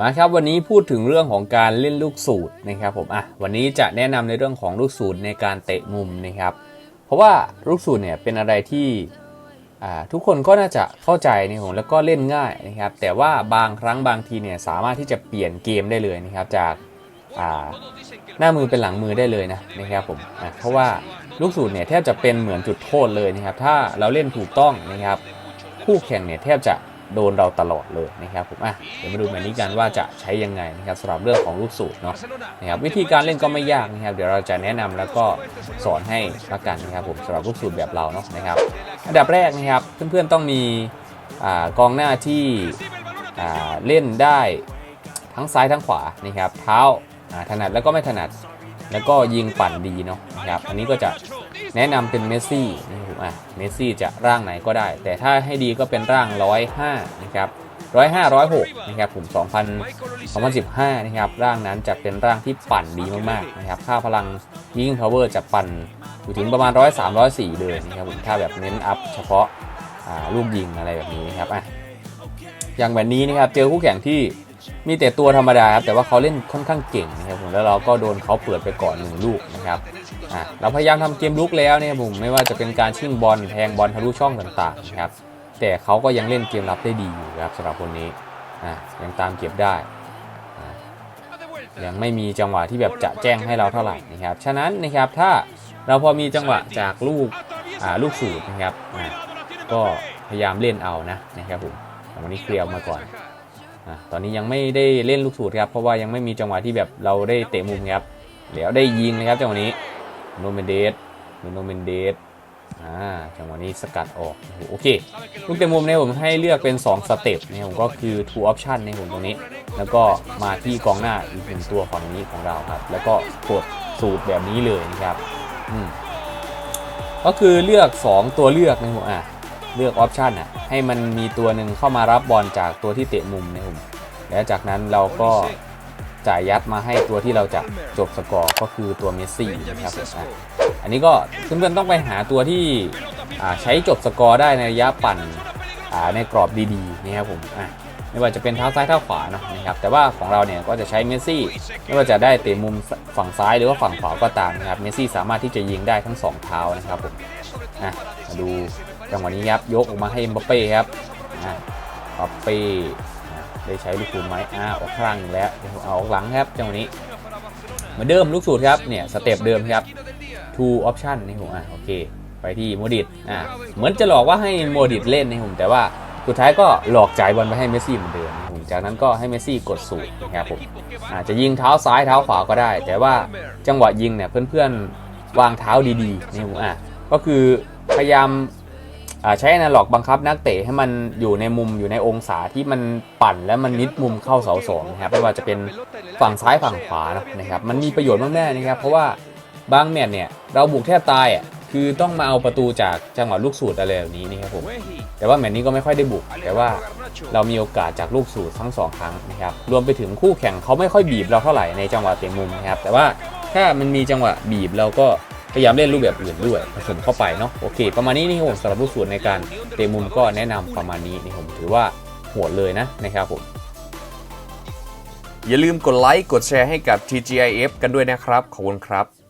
มาครับวันนี้พูดถึงเรื่องของการเล่นลูกสูตรนะครับผมอะวันนี้จะแนะนำในเรื่องของลูกสูตรในการเตะมุมนะครับ เพราะว่าลูกสูตรเนี่ยเป็นอะไรที่อ่าทุกคนก็น่าจะเข้าใจในะครับผมแล้วก็เล่นง่ายนะครับ แต่ว่าบางครั้งบางทีเนี่ยสามารถที่จะเปลี่ยนเกมได้เลยนะครับจากหน้ามือเป็นหลังมือได้เลยนะนะครับผมอะเพราะว่าลูกสูตรเนี่ยแทบจะเป็นเหมือนจุดโทษเลยนะครับ ถ้าเราเล่นถูกต้องนะครับ คู่แข่งเนี่ยแทบจะ โดนเราตลอดเลยนะครับผมอะเดี๋ยวมาดูแบบนี้กันว่าจะใช้ยังไงนะครับสำหรับเรื่องของลูกสูตรเนาะนะครับวิธีการเล่นก็ไม่ยากนะครับ เดี๋ยวเราจะแนะนำแล้วก็สอนให้ละกันนะครับผมสำหรับลูกสูตรแบบเราเนาะนะครับ อันดับแรกนะครับเพื่อนๆต้องมีอ่ากองหน้าที่อ่าเล่นได้ทั้งซ้ายทั้งขวานะครับ เท้าอ่าถนัดแล้วก็ไม่ถนัด แล้วก็ยิงปั่นดีเนาะนะครับอันนี้ก็จะแนะนำเป็นเมสซี่นะ อะเมสซี่จะร่างไหนก็ได้ แต่ถ้าให้ดีก็เป็นร่าง 105 นะครับ 105 106 นะครับผม2000 2015 นะครับ ร่างนั้นจะเป็นร่างที่ปั่นดีมากๆนะครับ ค่าพลังยิงพาวเวอร์จะปั่นอยู่ถึงประมาณ 103 104 เลยนะครับผมถ้าแบบเน้นอัพเฉพาะลูกยิงอะไรแบบนี้นะครับอะอย่างแบบนี้นะครับเจอคู่แข่งที่ มีแต่ตัวธรรมดาครับแต่ว่าเขาเล่นค่อนข้างเก่งนะครับผมแล้วเราก็โดนเขาเปิดไปก่อนหนึ่งลูกนะครับอะเราพยายามทำเกมลุกแล้วเนี่ยผมไม่ว่าจะเป็นการชิ่งบอลแทงบอลทะลุช่องต่างๆนะครับแต่เขาก็ยังเล่นเกมรับได้ดีอยู่ครับสำหรับคนนี้อะยังตามเก็บได้ยังไม่มีจังหวะที่แบบจะแจ้งให้เราเท่าไหร่นะครับฉะนั้นนะครับถ้าเราพอมีจังหวะจากลูกอ่าลูกสูตรนะครับอะก็พยายามเล่นเอานะนะครับผมวันนี้เคลียร์มาก่อน ตอนนี้ยังไม่ได้เล่นลูกสูตรครับ เพราะว่ายังไม่มีจังหวะที่แบบเราได้เตะมุมครับ แล้วได้ยิงนะครับจังหวะนี้โนเมนเดสโนเมนเดสอ่าจังหวะนี้สกัดออกโอเค ลูกเตะมุมเนี่ยผมให้เลือกเป็น 2 สเต็ปนะครับผมก็คือ two option ในผมตรงนี้ แล้วก็มาที่กองหน้าอีกหนึ่งตัวฝั่งนี้ของเราครับ แล้วก็กดสูตรแบบนี้เลยนะครับ อืมก็คือเลือก 2 ตัวเลือกนะครับผมอะ เลือกออปชันอะให้มันมีตัวหนึ่งเข้ามารับบอลจากตัวที่เตะมุมนะครับผมแล้วจากนั้นเราก็จ่ายยัดมาให้ตัวที่เราจะจบสกอร์ก็คือตัวเมสซี่นะครับผมอันนี้ก็เพื่อนๆต้องไปหาตัวที่ใช้จบสกอร์ได้ในระยะปั่นในกรอบดีๆนะครับผมไม่ว่าจะเป็นเท้าซ้ายเท้าขวาเนาะนะครับแต่ว่าของเราเนี่ยก็จะใช้เมสซี่ไม่ว่าจะได้เตะมุมฝั่งซ้ายหรือว่าฝั่งขวาก็ตามนะครับเมสซี่สามารถที่จะยิงได้ทั้งสองเท้านะครับผมมาดู จังหวะนี้ครับยกออกมาให้มบัปเป้ครับบัปเป้ได้ใช้ลูกสูตรไหมอ่าออกข้างหนึ่งแล้วเอาออกหลังครับจังหวะนี้เหมือนเดิมลูกสูตรครับเนี่ยสเต็ปเดิมครับ two option นี่ผมอะโอเค ไปที่โมดิตอะเหมือนจะหลอกว่าให้โมดิตเล่นนี่ผมแต่ว่าสุดท้ายก็หลอกจ่ายบอลไปให้เมสซี่เหมือนเดิมผมจากนั้นก็ให้เมสซี่กดสูตรนะครับผมอาจจะยิงเท้าซ้ายเท้าขวาก็ได้ แต่ว่าจังหวะยิงเนี่ยเพื่อนๆวางเท้าดีๆนี่ผมอะก็คือพยายาม ใช้อนาล็อกบังคับนักเตะให้มันอยู่ในมุมอยู่ในองศาที่มันปั่นและมันนิดมุมเข้าเสาสองนะครับไม่ว่าจะเป็นฝั่งซ้ายฝั่งขวานะนะครับมันมีประโยชน์มากๆนะครับ เพราะว่าบางแมตช์เนี่ยเราบุกแทบตายอะคือต้องมาเอาประตูจากจังหวะลูกสูตรอะไรแบบนี้นะครับผมแต่ว่าแมตช์นี้ก็ไม่ค่อยได้บุก แต่ว่าเรามีโอกาสจากลูกสูตรทั้งสองครั้งนะครับรวมไปถึงคู่แข่งเขาไม่ค่อยบีบเราเท่าไหร่ในจังหวะเตะมุมนะครับแต่ว่าถ้ามันมีจังหวะบีบเราก็ พยายามเล่นรูปแบบอื่นด้วยผสมเข้าไปเนาะโอเค ประมาณนี้นี่ครับผมสำหรับลูกสูตรในการเตะมุมก็แนะนำประมาณนี้นี่ผมถือว่าโหดเลยนะนะครับผมอย่าลืมกดไลค์กดแชร์ให้กับ TGIF กันด้วยนะครับ ขอบคุณครับ